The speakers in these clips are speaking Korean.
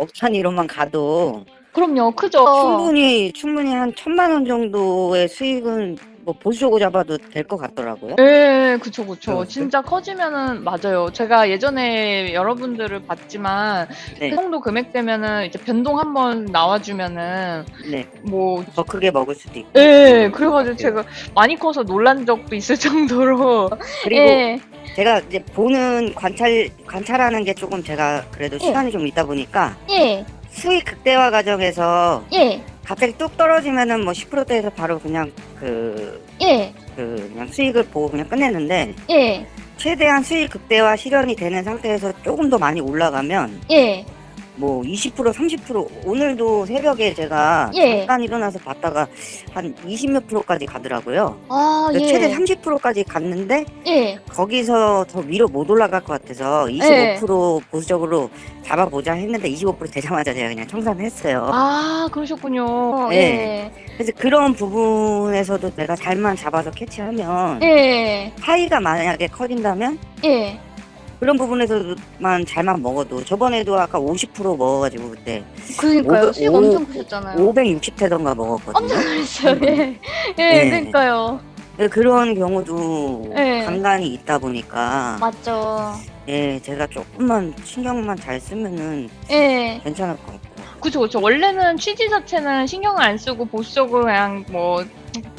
업산이로만 가도 그럼요. 크죠. 충분히 충분히 한 천만 원 정도의 수익은 뭐 보수적으로 잡아도 될 것 같더라고요. 예, 그쵸, 그쵸. 그렇죠. 진짜 커지면은, 맞아요. 제가 예전에 여러분들을 봤지만, 네, 그 정도 금액 되면은, 이제 변동 한번 나와주면은, 네. 뭐, 더 크게 먹을 수도 있고. 예, 그래가지고. 제가 많이 커서 놀란 적도 있을 정도로. 그리고 예, 제가 이제 보는 관찰 관찰하는 게 조금 제가 그래도 예. 시간이 좀 있다 보니까 예, 수익 극대화 과정에서 예, 갑자기 뚝 떨어지면은 뭐 10%대에서 바로 그냥 그, 예, 그 그냥 수익을 보고 그냥 끝냈는데 예, 최대한 수익 극대화 실현이 되는 상태에서 조금 더 많이 올라가면 예, 뭐 20% 30% 오늘도 새벽에 제가 예. 잠깐 일어나서 봤다가 한 20몇 프로까지 가더라고요. 아, 예, 최대 30%까지 갔는데 예, 거기서 더 위로 못 올라갈 것 같아서 25% 보수적으로 잡아보자 했는데 25% 되자마자 제가 그냥 청산했어요. 아, 그러셨군요. 네. 그래서 그런 부분에서도 내가 잘만 잡아서 캐치하면 예, 예, 파이가 만약에 커진다면 예. 그런 부분에서만 잘만 먹어도 저번에도 아까 50% 먹어가지고 그때 그러니까요. 오- 엄청 크셨잖아요. 560대던가 먹었거든요. 엄청 그랬어요. 예, 예, 네. 그러니까요. 네, 그런 경우도 네. 간간히 있다 보니까 맞죠. 예 제가 조금만 신경만 잘 쓰면은 예. 괜찮을 것 같고 그쵸, 그쵸. 원래는 취지 자체는 신경을 안 쓰고 보수적으로 그냥 뭐,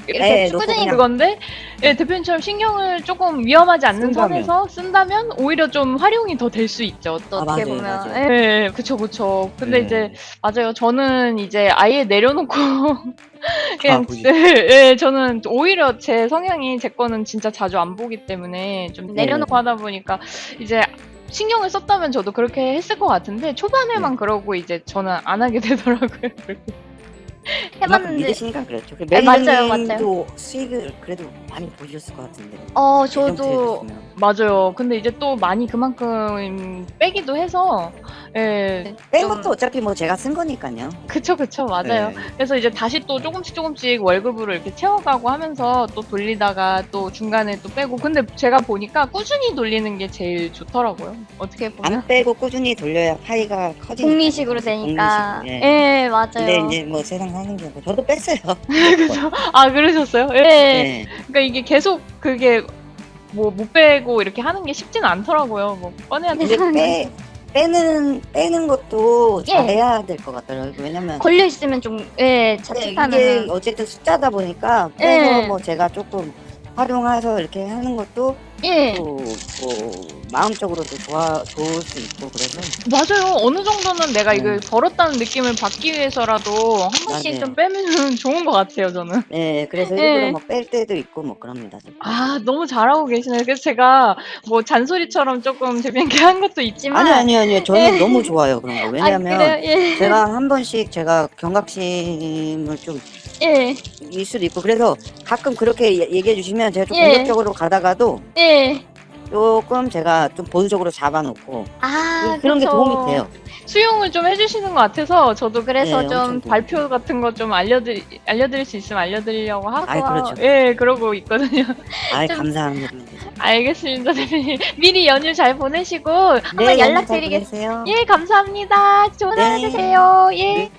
이렇게 네, 꾸준히 놓고 그냥- 그건데, 예, 대표님처럼 신경을 조금 위험하지 않는 쓴다면. 선에서 쓴다면 오히려 좀 활용이 더 될 수 있죠. 또 아, 어떻게 맞아요, 보면. 맞아요. 예, 그쵸, 그쵸. 근데 네. 이제, 맞아요. 저는 이제 아예 내려놓고, 그냥, 보기. 예, 저는 오히려 제 성향이 제 거는 진짜 자주 안 보기 때문에 좀 네. 내려놓고 하다 보니까 이제 신경을 썼다면 저도 그렇게 했을 것 같은데 네. 초반에만 그러고 이제 저는 안 하게 되더라고요. 그렇게. 해봤는데 믿으시니까 그랬죠. 그 네, 맞아요, 매니저님도 수익을 그래도 많이 보셨을 것 같은데. 어이 정도 저도 해주시면. 맞아요. 근데 이제 또 많이 그만큼 빼기도 해서 예. 뺀 좀- 것도 어차피 뭐 제가 쓴 거니까요. 그쵸 그쵸 맞아요. 네. 그래서 이제 다시 또 조금씩 조금씩 월급으로 이렇게 채워가고 하면서 또 돌리다가 또 중간에 또 빼고 근데 제가 보니까 꾸준히 돌리는 게 제일 좋더라고요. 어떻게 보면. 안 빼고 꾸준히 돌려야 파이가 커지니까. 복리식으로 되니까. 복리식으로, 예, 맞아요. 근데 이제 뭐 세상 사는 게 뭐. 저도 뺐어요. 그죠? 아 그러셨어요? 예. 네. 그러니까 이게 계속 그게 뭐 못 빼고 이렇게 하는 게 쉽지는 않더라고요. 뭐 꺼내야 돼. 근데 빼 빼는 빼는 것도 예. 잘해야 될 것 같더라고요. 왜냐면 걸려 있으면 좀, 예, 네, 이게 자칫하면. 어쨌든 숫자다 보니까 빼서 예. 뭐 제가 조금 활용해서 이렇게 하는 것도 예. 또, 뭐 마음적으로도 좋아 좋을 수 있고 그래서 맞아요. 어느 정도는 내가 이걸 음. 벌었다는 느낌을 받기 위해서라도 한 번씩 맞아요. 좀 빼면 좋은 것 같아요. 저는. 네 그래서 예. 일부러 뭐 뺄 때도 있고 뭐 그럽니다. 좀. 아 너무 잘하고 계시네요. 그래서 제가 뭐 잔소리처럼 조금 재미있게 한 것도 있지만 아니 아니 아니요 저는 예. 너무 좋아요 그런 거 아, 왜냐면 그래요? 예. 제가 한 번씩 제가 경각심을 좀 예. 일 수도 있고 그래서 가끔 그렇게 얘- 얘기해 주시면 제가 좀 예. 공격적으로 가다가도 예. 조금 제가 좀 보수적으로 잡아놓고 아, 그런 게 그쵸. 도움이 돼요. 수용을 좀 해주시는 것 같아서 저도 그래서 네, 좀 엄청 도움이 발표 같은 거 좀 알려드리 알려드릴 수 있으면 알려드리려고 하고 아이, 그렇죠. 예 그러고 있거든요. 좀- 감사합니다. 알겠습니다, 대표님. 미리 연휴 잘 보내시고 한번 네, 연락드리겠습니다. 연락 잘 보내세요. 예, 감사합니다. 좋은 하루 네. 되세요. 예. 네.